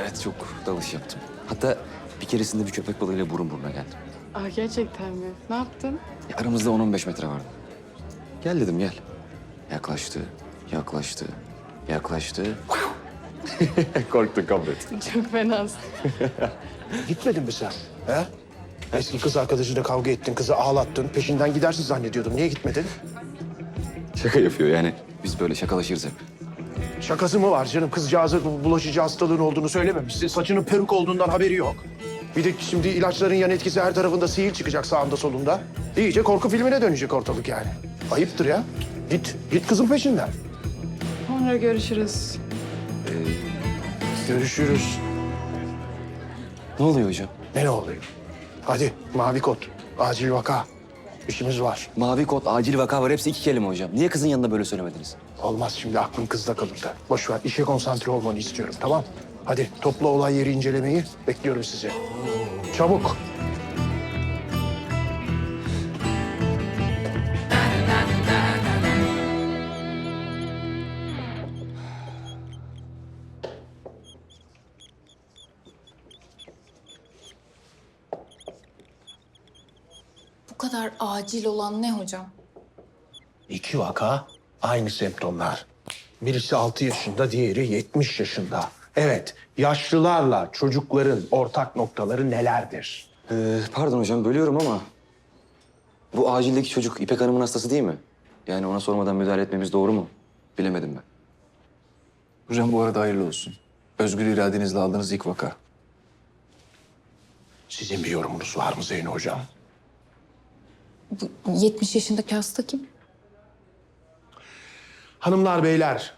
Evet çok dalış yaptım. Hatta bir keresinde bir köpek balığıyla burun buruna geldim. Aa, gerçekten mi? Ne yaptın? Ya aramızda 10-15 metre vardı. Gel dedim gel. Yaklaştı, yaklaştı, yaklaştı. Korktun kabret. Çok fenasın. Gitmedin mi sen? He? Eski kız arkadaşıyla kavga ettin, kızı ağlattın. Peşinden gidersin zannediyordum. Niye gitmedin? Şaka yapıyor yani. Biz böyle şakalaşırız hep. Şakası mı var canım? Kızcağıza bu bulaşıcı hastalığın olduğunu söylememişsin. Saçının peruk olduğundan haberi yok. Bir de şimdi ilaçların yan etkisi her tarafında sihir çıkacak sağında solunda. İyice korku filmine dönecek ortalık yani. Ayıptır ya. Git, git kızın peşinden. Sonra görüşürüz. Görüşürüz. Ne oluyor hocam? Ne ne oluyor? Hadi mavi kod, acil vaka. İşimiz var. Mavi kod, acil vaka var. Hepsi iki kelime hocam. Niye kızın yanında böyle söylemediniz? Olmaz şimdi aklın kızda kalır da. Boş ver işe konsantre olmanı istiyorum tamam? Hadi topla olay yeri incelemeyi. Bekliyorum sizi. Çabuk. Kadar acil olan ne hocam? İki vaka aynı semptomlar. Birisi 6 yaşında, diğeri 70 yaşında. Evet, yaşlılarla çocukların ortak noktaları nelerdir? Ee, pardon hocam bölüyorum ama... Bu acildeki çocuk İpek Hanım'ın hastası değil mi? Yani ona sormadan müdahale etmemiz doğru mu? Bilemedim ben. Hocam bu arada hayırlı olsun. Özgür iradenizle aldığınız ilk vaka. Sizin bir yorumunuz var mı Zeyno Hocam? Bu 70 yaşındaki hasta kim? Hanımlar beyler,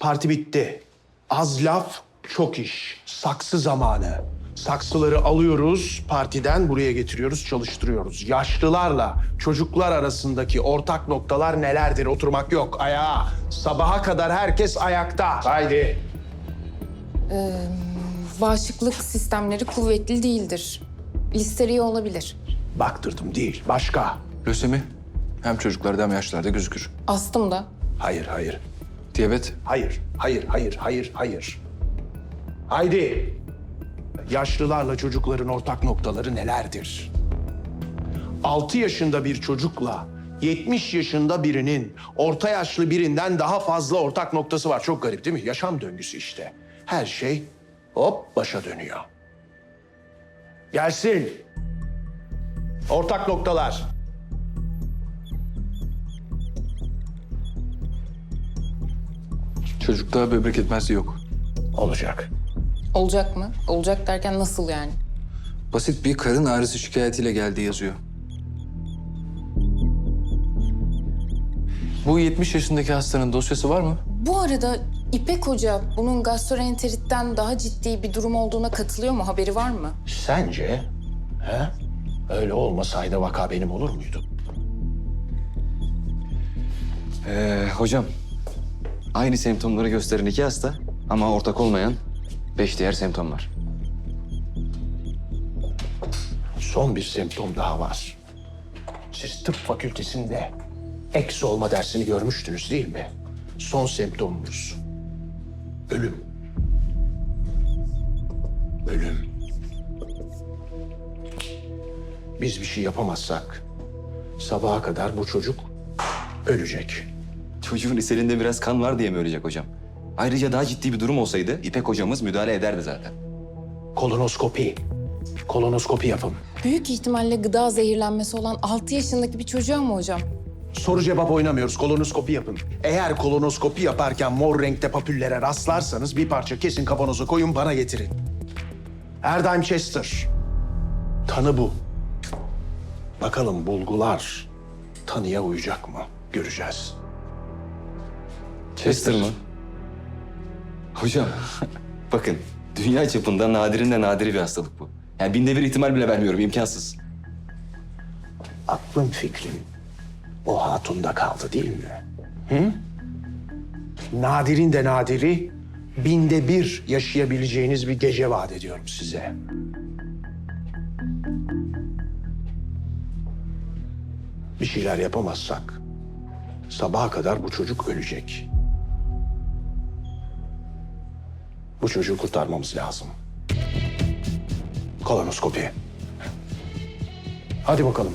parti bitti. Az laf, çok iş. Saksı zamanı. Saksıları alıyoruz, partiden buraya getiriyoruz, çalıştırıyoruz. Yaşlılarla çocuklar arasındaki ortak noktalar nelerdir? Oturmak yok, ayağa. Sabaha kadar herkes ayakta. Haydi. Bağışıklık sistemleri kuvvetli değildir. Listeriye olabilir. Baktırdım değil, başka. Lösemi hem çocuklarda hem yaşlarda gözükür. Astım da. Hayır, hayır. Diyabet, Hayır, hayır, hayır, hayır, hayır. Haydi. Yaşlılarla çocukların ortak noktaları nelerdir? 6 yaşında bir çocukla 70 yaşında birinin orta yaşlı birinden daha fazla ortak noktası var. Çok garip değil mi? Yaşam döngüsü işte. Her şey hop başa dönüyor. Gelsin. Ortak noktalar. Çocukta böbrek yetmezliği yok. Olacak. Olacak mı? Olacak derken nasıl yani? Basit bir karın ağrısı şikayetiyle geldiği yazıyor. Bu 70 yaşındaki hastanın dosyası var mı? Bu arada İpek Hoca bunun gastroenteritten daha ciddi bir durum olduğuna katılıyor mu? Haberi var mı? Sence? He? Öyle olmasaydı vaka benim olur muydu? Ee, hocam, aynı semptomları gösteren iki hasta ama ortak olmayan beş diğer semptom var. Son bir semptom daha var. Siz tıp fakültesinde eks olma dersini görmüştünüz değil mi? Son semptomumuz. Ölüm. Ölüm. Biz bir şey yapamazsak sabaha kadar bu çocuk ölecek. Çocuğun iselinde biraz kan var diye mi ölecek hocam? Ayrıca daha ciddi bir durum olsaydı İpek hocamız müdahale ederdi zaten. Kolonoskopi. Kolonoskopi yapın. Büyük ihtimalle gıda zehirlenmesi olan 6 yaşındaki bir çocuğa mı hocam? Soru cevap oynamıyoruz. Kolonoskopi yapın. Eğer kolonoskopi yaparken mor renkte papüllere rastlarsanız bir parça kesin kavanoza koyun bana getirin. Erdheim Chester. Tanı bu. Bakalım bulgular tanıya uyacak mı? Göreceğiz. Chester mı? Hocam, bakın dünya çapında nadirin de nadiri bir hastalık bu. Yani binde bir ihtimal bile vermiyorum, imkansız. Aklın fikrin o hatunda kaldı değil mi? Hı? Nadirin de nadiri binde bir yaşayabileceğiniz bir gece vaat ediyorum size. Bir şeyler yapamazsak sabaha kadar bu çocuk ölecek. Bu çocuğu kurtarmamız lazım. Kolonoskopi. Hadi bakalım.